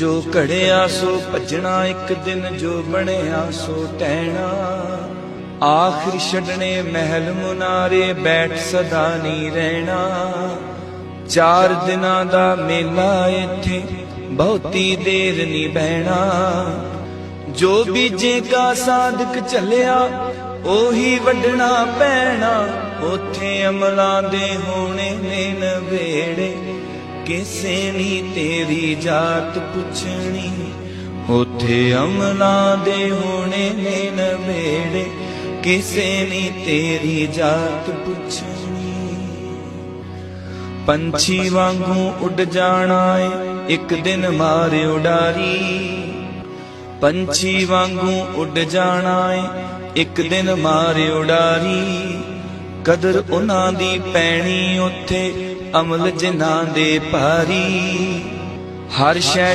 ਜੋ ਘੜਿਆ ਸੋ ਭਜਣਾ ਇੱਕ ਦਿਨ, ਜੋ ਬਣਿਆ ਸੋ ਟਹਿਣਾ। ਆਖਰ ਛੱਡਣੇ ਮਹਿਲ ਮੁਨਾਰੇ, ਬੈਠ ਸਦਾ ਨਹੀਂ ਰਹਿਣਾ। ਚਾਰ ਦਿਨਾਂ ਦਾ ਮੇਲਾ ਇੱਥੇ, ਬਹੁਤੀ ਦੇਰ ਨਹੀਂ ਬਹਿਣਾ। ਜੋ ਬੀਜੇਗਾ ਸਾਧਕ ਚੱਲਿਆ, ਉਹੀ ਵੱਢਣਾ ਪੈਣਾ। ਉਥੇ ਅਮਲਾਂ ਦੇ ਹੋਣੇ ਨੇ ਨਵੇੜੇ। ਕਿਸੇ ਨਹੀਂ ਤੇਰੀ ਜਾਤ ਪੁੱਛਣੀ। ਉਥੇ ਅਮਲਾਂ ਦੇ ਹੋਣੇ ਨੇ ਨਵੇੜੇ। ਕਿਸੇ ਨਹੀਂ ਤੇਰੀ ਜਾਤ ਪੁੱਛਣੀ। ਪੰਛੀ ਵਾਂਗੂ ਉੱਡ ਜਾਣਾ ਏ, ਇੱਕ ਦਿਨ ਮਾਰ ਉਡਾਰੀ। ਪੰਛੀ ਵਾਂਗੂ ਉੱਡ ਜਾਣਾ ਏ, ਇੱਕ ਦਿਨ ਮਾਰ ਉਡਾਰੀ। ਕਦਰ ਉਹਨਾਂ ਦੀ ਪੈਣੀ ਉੱਥੇ ਅਮਲ ਜਿਨ੍ਹਾਂ ਦੇ ਭਾਰੀ ਹਰ ਸ਼ੈ